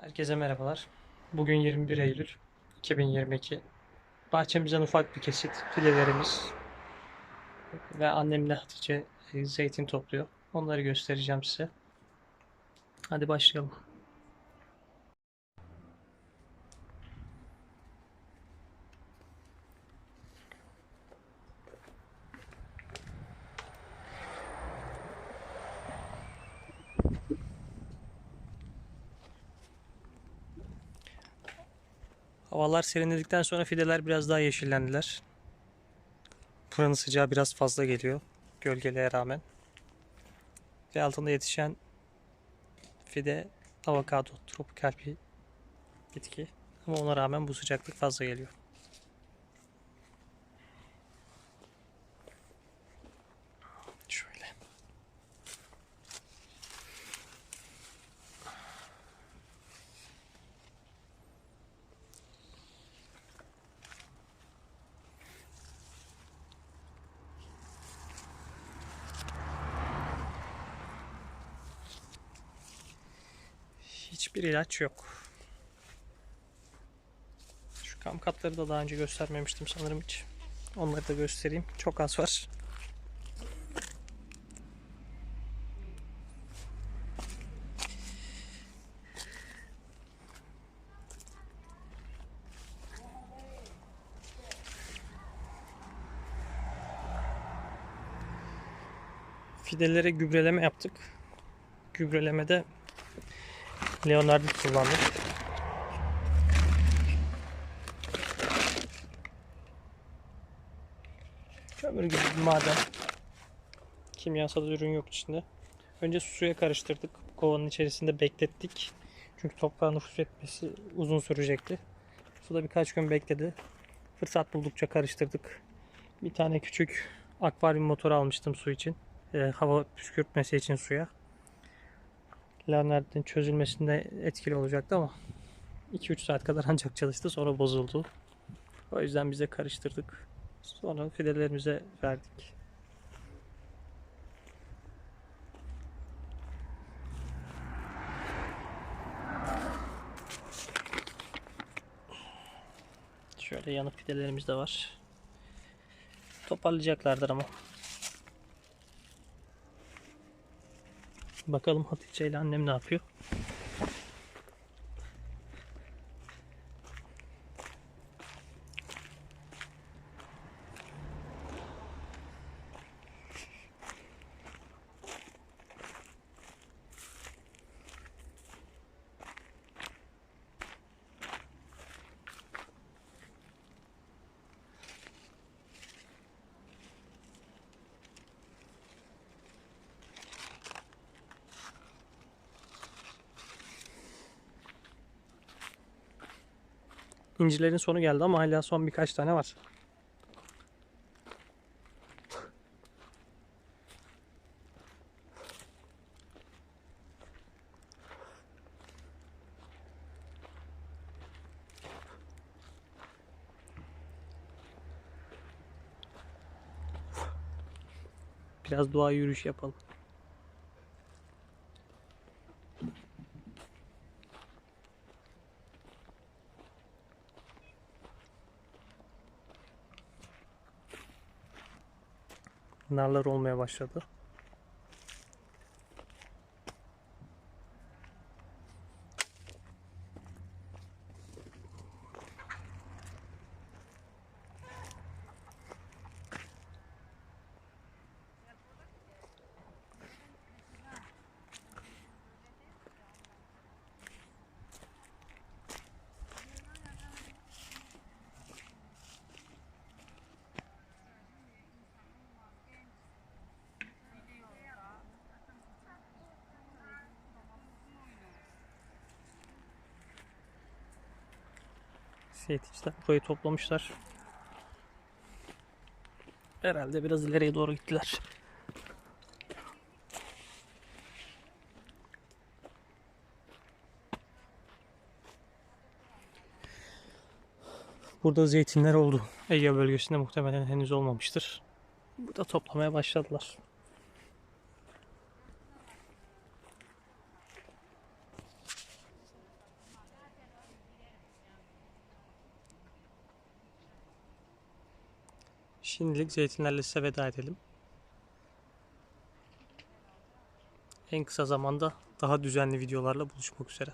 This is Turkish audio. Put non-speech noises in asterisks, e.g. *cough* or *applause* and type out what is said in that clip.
Herkese merhabalar. Bugün 21 Eylül 2022. Bahçemizden ufak bir kesit fidelerimiz ve annemle Hatice e, zeytin topluyor. Onları göstereceğim size. Hadi başlayalım. Havalar serinledikten sonra fideler biraz daha yeşillendiler. Buranın sıcağı biraz fazla geliyor gölgeliğe rağmen. Ve altında yetişen fide avokado, tropikal bir bitki. Ama ona rağmen bu sıcaklık fazla geliyor. Hiçbir ilaç yok. Şu kamkatları da daha önce göstermemiştim sanırım hiç. Onları da göstereyim. Çok az var. Fidelere gübreleme yaptık. Gübrelemede Leonardo kullandık. Kömür gibi bir maden. Kimyasal ürün yok içinde. Önce suya karıştırdık. Kovanın içerisinde beklettik. Çünkü toprağın nüfuz etmesi uzun sürecekti. Suda birkaç gün bekledi. Fırsat buldukça karıştırdık. Bir tane küçük akvaryum motoru almıştım su için. Ee, hava püskürtmesi için suya. Leonard'ın çözülmesinde etkili olacaktı ama 2-3 saat kadar *laughs* ancak çalıştı sonra bozuldu. O yüzden bize karıştırdık. Sonra fidelerimize verdik. Şöyle yanık fidelerimiz de var. Toparlayacaklardır ama. Bakalım Hatice ile annem ne yapıyor? İncilerin sonu geldi ama hala son birkaç tane var. Biraz doğa yürüyüş yapalım. Narlar olmaya başladı. Zeytinciler burayı toplamışlar. Herhalde biraz ileriye doğru gittiler. Burada zeytinler oldu. Ege bölgesinde muhtemelen henüz olmamıştır. Burada toplamaya başladılar. Şimdilik zeytinlerle size veda edelim. En kısa zamanda daha düzenli videolarla buluşmak üzere.